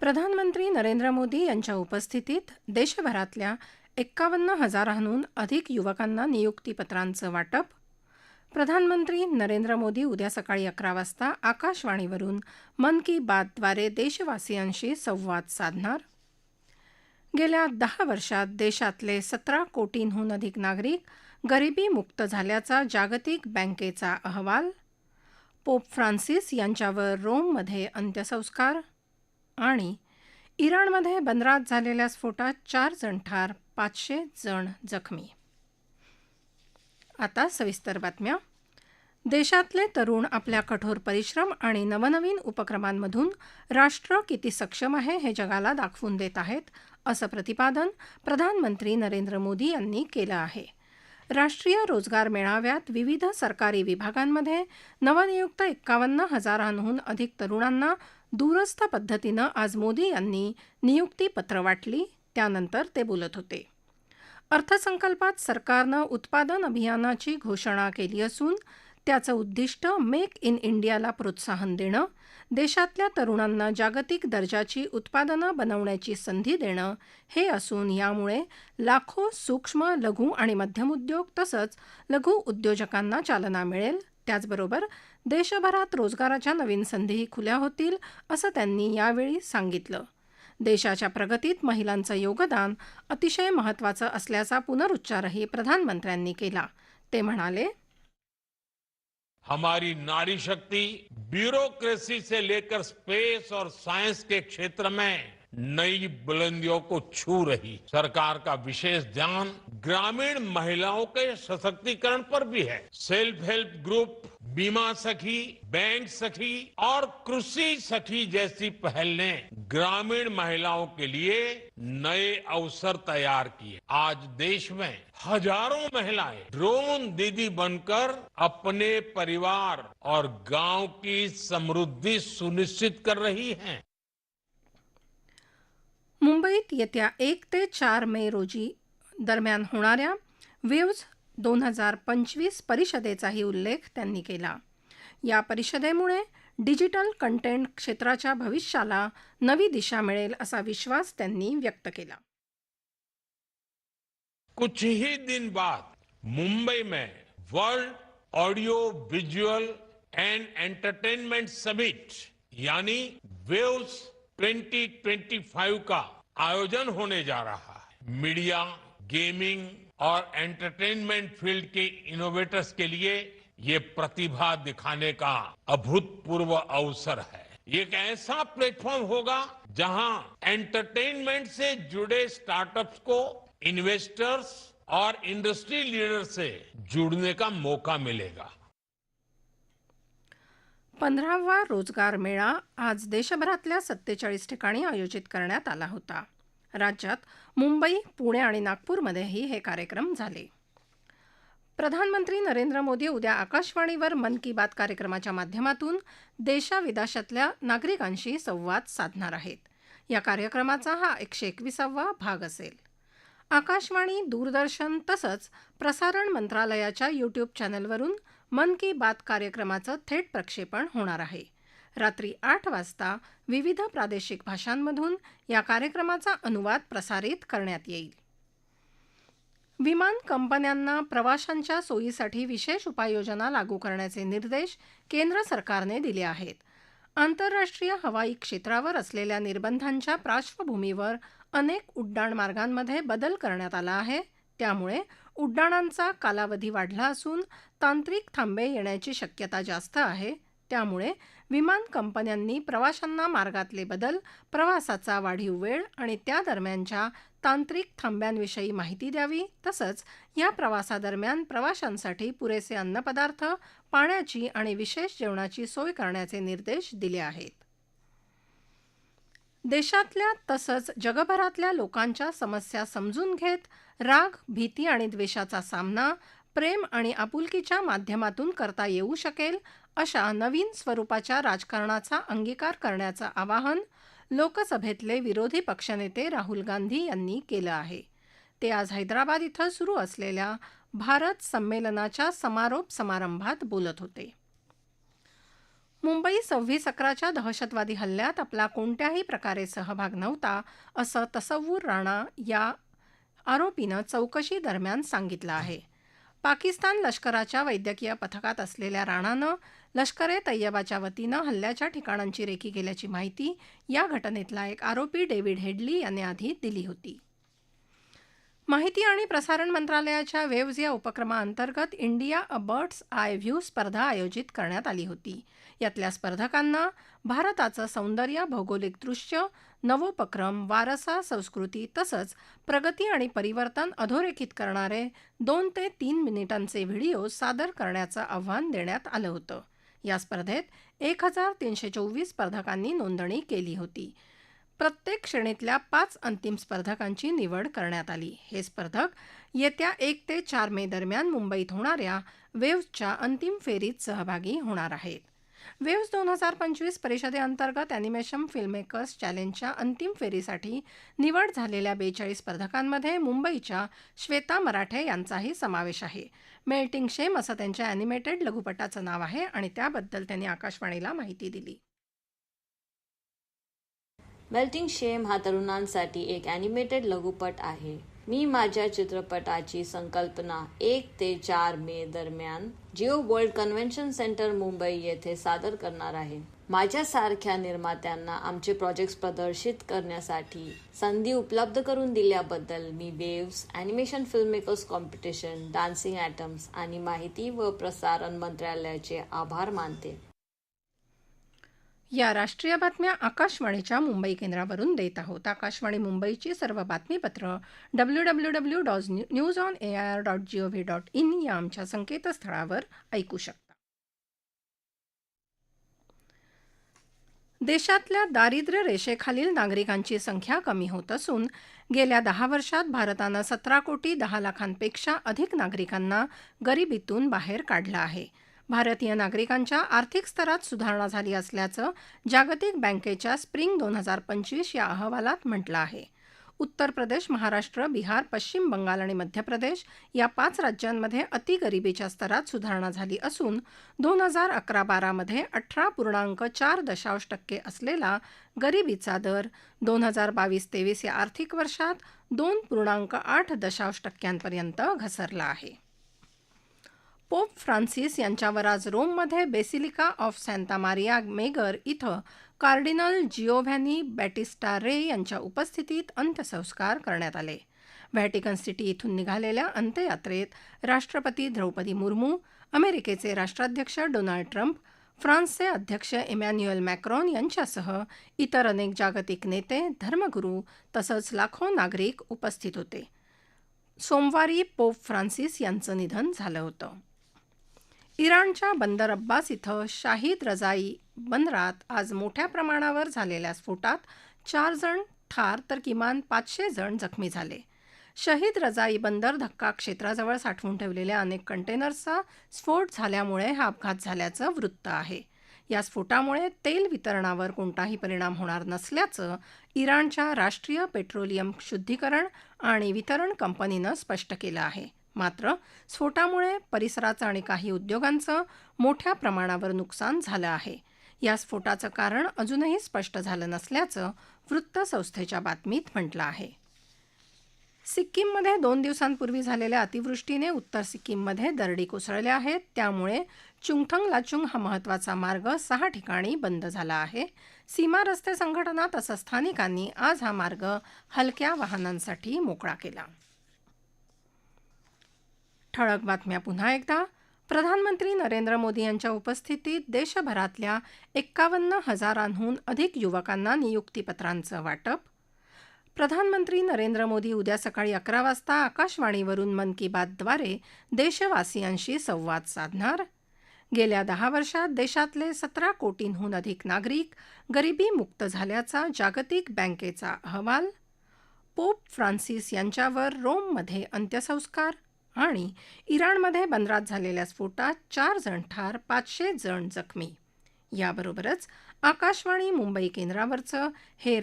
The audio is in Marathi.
प्रधानमंत्री नरेंद्र मोदी यांच्या उपस्थितीत देशभरातल्या एक्कावन्न हजारांहून अधिक युवकांना नियुक्तीपत्रांचं वाटप. प्रधानमंत्री नरेंद्र मोदी उद्या सकाळी अकरा वाजता आकाशवाणीवरून मन की बातद्वारे देशवासियांशी संवाद साधणार. गेल्या दहा वर्षात देशातले सतरा कोटींहून अधिक नागरिक गरिबी मुक्त झाल्याचा जागतिक बँकेचा अहवाल. पोप फ्रान्सिस यांच्यावर रोममध्ये अंत्यसंस्कार. आणि इराणमध्ये बंदरात झालेल्या स्फोटात चार जण ठार पाचशे जण जखमी. आता सविस्तर बातम्या. देशातले तरुण आपल्या कठोर परिश्रम आणि नवनवीन उपक्रमांमधून राष्ट्र किती सक्षम आहे हे जगाला दाखवून देत आहेत असं प्रतिपादन प्रधानमंत्री नरेंद्र मोदी यांनी केलं आहे. राष्ट्रीय रोजगार मेळाव्यात विविध सरकारी विभागांमध्ये नवनियुक्त एक्कावन्न हजारांहून अधिक तरुणांना दूरस्थ पद्धतीनं आज मोदी यांनी नियुक्तीपत्र वाटली त्यानंतर ते बोलत होते. अर्थसंकल्पात सरकारनं उत्पादन अभियानाची घोषणा केली असून त्याचं उद्दिष्ट मेक इन इंडियाला प्रोत्साहन देणं देशातल्या तरुणांना जागतिक दर्जाची उत्पादनं बनवण्याची संधी देणं हे असून यामुळे लाखो सूक्ष्म लघु आणि मध्यम उद्योग तसंच लघु उद्योजकांना चालना मिळेल. त्याचबरोबर देशभरात रोजगाराच्या नवीन संधीही खुल्या होतील असं त्यांनी यावेळी सांगितलं. देशाच्या प्रगतीत महिलांचं योगदान अतिशय महत्त्वाचं असल्याचा पुनरुच्चारही प्रधानमंत्र्यांनी केला. ते म्हणाले हमारी नारी शक्ति ब्यूरोक्रेसी से लेकर स्पेस और साइंस के क्षेत्र में नई बुलंदियों को छू रही। सरकार का विशेष ध्यान ग्रामीण महिलाओं के सशक्तिकरण पर भी है। सेल्फ हेल्प ग्रुप, बीमा सखी, बैंक सखी और कृषि सखी जैसी पहल ने ग्रामीण महिलाओं के लिए नए अवसर तैयार किए। आज देश में हज़ारों महिलाएँ ड्रोन दीदी बनकर अपने परिवार और गाँव की समृद्धि सुनिश्चित कर रही हैं। मुंबईत येत्या एक ते चार मे रोजी दरम्यान होणाऱ्या व्ह्यूज दोन हजार पंचवीस परिषदेचाही उल्लेख त्यांनी केला. या परिषदेमुळे डिजिटल कंटेंट क्षेत्राच्या भविष्याला नवी दिशा मिळेल असा विश्वास त्यांनी व्यक्त केला. कुछ ही दिन बाद मुंबई में world audio visual and entertainment summit यानी वेव्स 2025 का आयोजन होने जा रहा है। मीडिया, गेमिंग और एंटरटेनमेंट फ़ील्ड के इनोवेटर्स के लिए ये प्रतिभा दिखाने का अभूतपूर्व अवसर है। ये एक ऐसा प्लेटफॉर्म होगा जहाँ एंटरटेनमेंट से जुड़े स्टार्टअप्स को इन्वेस्टर्स और इंडस्ट्री लीडर से जुड़ने का मौका मिलेगा। पंधरावा रोजगार मेळा आज देशभरातल्या सत्तेचाळीस ठिकाणी आयोजित करण्यात आला होता. राज्यात मुंबई पुणे आणि नागपूरमध्येही हे कार्यक्रम झाले. प्रधानमंत्री नरेंद्र मोदी उद्या आकाशवाणीवर मन की बात कार्यक्रमाच्या माध्यमातून देशाविदेशातल्या नागरिकांशी संवाद साधणार आहेत. या कार्यक्रमाचा हा एकशे एकविसावा भाग असेल. आकाशवाणी दूरदर्शन तसंच प्रसारण मंत्रालयाच्या यूट्यूब चॅनलवरून मन की बात कार्यक्रमाचं थेट प्रक्षेपण होणार आहे. रात्री आठ वाजता विविध प्रादेशिक भाषांमधून या कार्यक्रमाचा अनुवाद प्रसारित करण्यात येईल. विमान कंपन्यांना प्रवाशांच्या सोयीसाठी विशेष उपाययोजना लागू करण्याचे निर्देश केंद्र सरकारने दिले आहेत. आंतरराष्ट्रीय हवाई क्षेत्रावर असलेल्या निर्बंधांच्या पार्श्वभूमीवर अनेक उड्डाण मार्गांमध्ये बदल करण्यात आला आहे. त्यामुळे उड्डाणांचा कालावधी वाढला असून तांत्रिक थांबे येण्याची शक्यता जास्त आहे. त्यामुळे विमान कंपन्यांनी प्रवाशांना मार्गातले बदल प्रवासाचा वाढीव वेळ आणि त्या दरम्यानच्या तांत्रिक थांब्यांविषयी माहिती द्यावी. तसंच या प्रवासादरम्यान प्रवाशांसाठी पुरेसे अन्नपदार्थ पाण्याची आणि विशेष जेवणाची सोय करण्याचे निर्देश दिले आहेत. देशातल्या तसंच जगभरातल्या लोकांच्या समस्या समजून घेत राग भीती आणि द्वेषाचा सामना प्रेम आणि आपुलकीच्या माध्यमातून करता येऊ शकेल अशा नवीन स्वरूपाच्या राजकारणाचा अंगीकार करण्याचं आवाहन लोकसभेतले विरोधी पक्षनेते राहुल गांधी यांनी केलं आहे. ते आज हैदराबाद इथं सुरू असलेल्या भारत संमेलनाच्या समारोप समारंभात बोलत होते. मुंबई सव्वीस अकराच्या दहशतवादी हल्ल्यात आपला कोणत्याही प्रकारे सहभाग नव्हता असं तसव्वूर राणा या आरोपीनं चौकशी दरम्यान सांगितलं आहे. पाकिस्तान लष्कराच्या वैद्यकीय पथकात असलेल्या राणानं लष्कर ए तय्यबाच्या वतीनं हल्ल्याच्या ठिकाणांची रेखी केल्याची माहिती या घटनेतला एक आरोपी डेव्हिड हेडली याने आधी दिली होती. माहिती आणि प्रसारण मंत्रालयाच्या वेव्ज या उपक्रमाअंतर्गत India a bird's eye view स्पर्धा आयोजित करण्यात आली होती. यातल्या स्पर्धकांना भारताचं सौंदर्य भौगोलिक दृश्य नवोपक्रम वारसा संस्कृती तसंच प्रगती आणि परिवर्तन अधोरेखित करणारे दोन ते तीन मिनिटांचे व्हिडिओ सादर करण्याचं आव्हान देण्यात आलं होतं. या स्पर्धेत एक हजार तीनशे चोवीस स्पर्धकांनी नोंदणी केली होती. प्रत्येक श्रेणीतल्या पाच अंतिम स्पर्धकांची निवड करण्यात आली. हे स्पर्धक येत्या एक ते चार मे दरम्यान मुंबईत होणाऱ्या वेव्हच्या अंतिम फेरीत सहभागी होणार आहेत. वेव्स दोन हजार पंचवीस परिषदेअंतर्गत अॅनिमेशन फिल्ममेकर्स चॅलेंजच्या अंतिम फेरीसाठी निवड झालेल्या बेचाळीस स्पर्धकांमध्ये मुंबईच्या श्वेता मराठे यांचाही समावेश आहे. मेल्टिंग शेम असं त्यांच्या अॅनिमेटेड लघुपटाचं नाव आहे आणि त्याबद्दल त्यांनी आकाशवाणीला माहिती दिली. मेल्टिंग शेम हा तरुणांसाठी एक ॲनिमेटेड लघुपट आहे. मी माझ्या चित्रपटाची संकल्पना एक ते चार मे दरम्यान Jio world convention centre Mumbai येथे सादर करणार आहे. माझ्यासारख्या निर्मात्यांना आमचे प्रोजेक्ट्स प्रदर्शित करण्यासाठी संधी उपलब्ध करून दिल्याबद्दल मी waves animation filmmakers competition dancing atoms आणि माहिती व प्रसारण मंत्रालयाचे आभार मानते. या राष्ट्रीय बातम्या आकाशवाणीच्या मुंबई केंद्रावरून देत आहोत. आकाशवाणी मुंबईची सर्व बातमीपत्र W W W dot news on A I R dot G O V dot in या आमच्या संकेतस्थळावर ऐकू शकता. देशातल्या दारिद्र्य रेषेखालील नागरिकांची संख्या कमी होत असून गेल्या दहा वर्षात भारतानं सतरा कोटी दहा लाखांपेक्षा अधिक नागरिकांना गरिबीतून बाहेर काढलं आहे. भारतीय नागरिकांच्या आर्थिक स्तरात सुधारणा झाली असल्याचं जागतिक बँकेच्या स्प्रिंग दोन हजार पंचवीस या अहवालात म्हटलं आहे. उत्तर प्रदेश महाराष्ट्र बिहार पश्चिम बंगाल आणि मध्य प्रदेश या पाच राज्यांमध्ये अतिगरिबीच्या स्तरात सुधारणा झाली असून दोन हजार अकरा बारामध्ये अठरा पूर्णांक चार दशांश टक्के असलेला गरिबीचा दर दोन हजार बावीस तेवीस या आर्थिक वर्षात दोन पूर्णांक आठ दशांश टक्क्यांपर्यंत घसरला आहे. पोप फ्रान्सिस यांच्यावर आज रोममध्ये basilica of Santa Maria Maggiore इथं कार्डिनल जिओव्हॅनी बॅटिस्टा रे यांच्या उपस्थितीत अंत्यसंस्कार करण्यात आले. व्हॅटिकन सिटी इथून निघालेल्या अंत्ययात्रेत राष्ट्रपती द्रौपदी मुर्मू अमेरिकेचे राष्ट्राध्यक्ष डोनाल्ड ट्रम्प फ्रान्सचे अध्यक्ष इमॅन्युएल मॅक्रॉन यांच्यासह इतर अनेक जागतिक नेते धर्मगुरू तसंच लाखो नागरिक उपस्थित होते. सोमवारी पोप फ्रान्सिस यांचं निधन झालं होतं. इराणच्या बंदर अब्बास इथं शाहीद रजाई बंदरात आज मोठ्या प्रमाणावर झालेल्या स्फोटात चार जण ठार तर किमान पाचशे जण जखमी झाले. शहीद रजाई बंदर धक्का क्षेत्राजवळ साठवून ठेवलेल्या अनेक कंटेनर्सचा स्फोट झाल्यामुळे हा अपघात झाल्याचं वृत्त आहे. या स्फोटामुळे तेल वितरणावर कोणताही परिणाम होणार नसल्याचं इराणच्या राष्ट्रीय पेट्रोलियम शुद्धीकरण आणि वितरण कंपनीनं स्पष्ट केलं आहे. मात्र स्फोटामुळे परिसराचं आणि काही उद्योगांचं मोठ्या प्रमाणावर नुकसान झालं आहे. या स्फोटाचं कारण अजूनही स्पष्ट झालं नसल्याचं वृत्तसंस्थेच्या बातमीत म्हटलं आहे. सिक्कीममध्ये दोन दिवसांपूर्वी झालेल्या अतिवृष्टीने उत्तर सिक्कीममध्ये दरडी कोसळल्या आहेत. त्यामुळे चुंगथंग लाचुंग हा महत्त्वाचा मार्ग सहा ठिकाणी बंद झाला आहे. सीमा रस्ते संघटना तसंच स्थानिकांनी आज हा मार्ग हलक्या वाहनांसाठी मोकळा केला. ठळक बातम्या पुन्हा एकदा. प्रधानमंत्री नरेंद्र मोदी यांच्या उपस्थितीत देशभरातल्या एक्कावन्न हजारांहून अधिक युवकांना नियुक्तीपत्रांचं वाटप. प्रधानमंत्री नरेंद्र मोदी उद्या सकाळी अकरा वाजता आकाशवाणीवरून मन की बातद्वारे देशवासियांशी संवाद साधणार. गेल्या दहा वर्षात देशातले सतरा कोटींहून अधिक नागरिक गरिबी मुक्त झाल्याचा जागतिक बँकेचा अहवाल. पोप फ्रान्सिस यांच्यावर रोममध्ये अंत्यसंस्कार. आणि इराणमध्ये बंदरात झालेल्या स्फोटात चार जण ठार पाचशे जण जखमी. याबरोबरच आकाशवाणी मुंबई केंद्रावरचं हे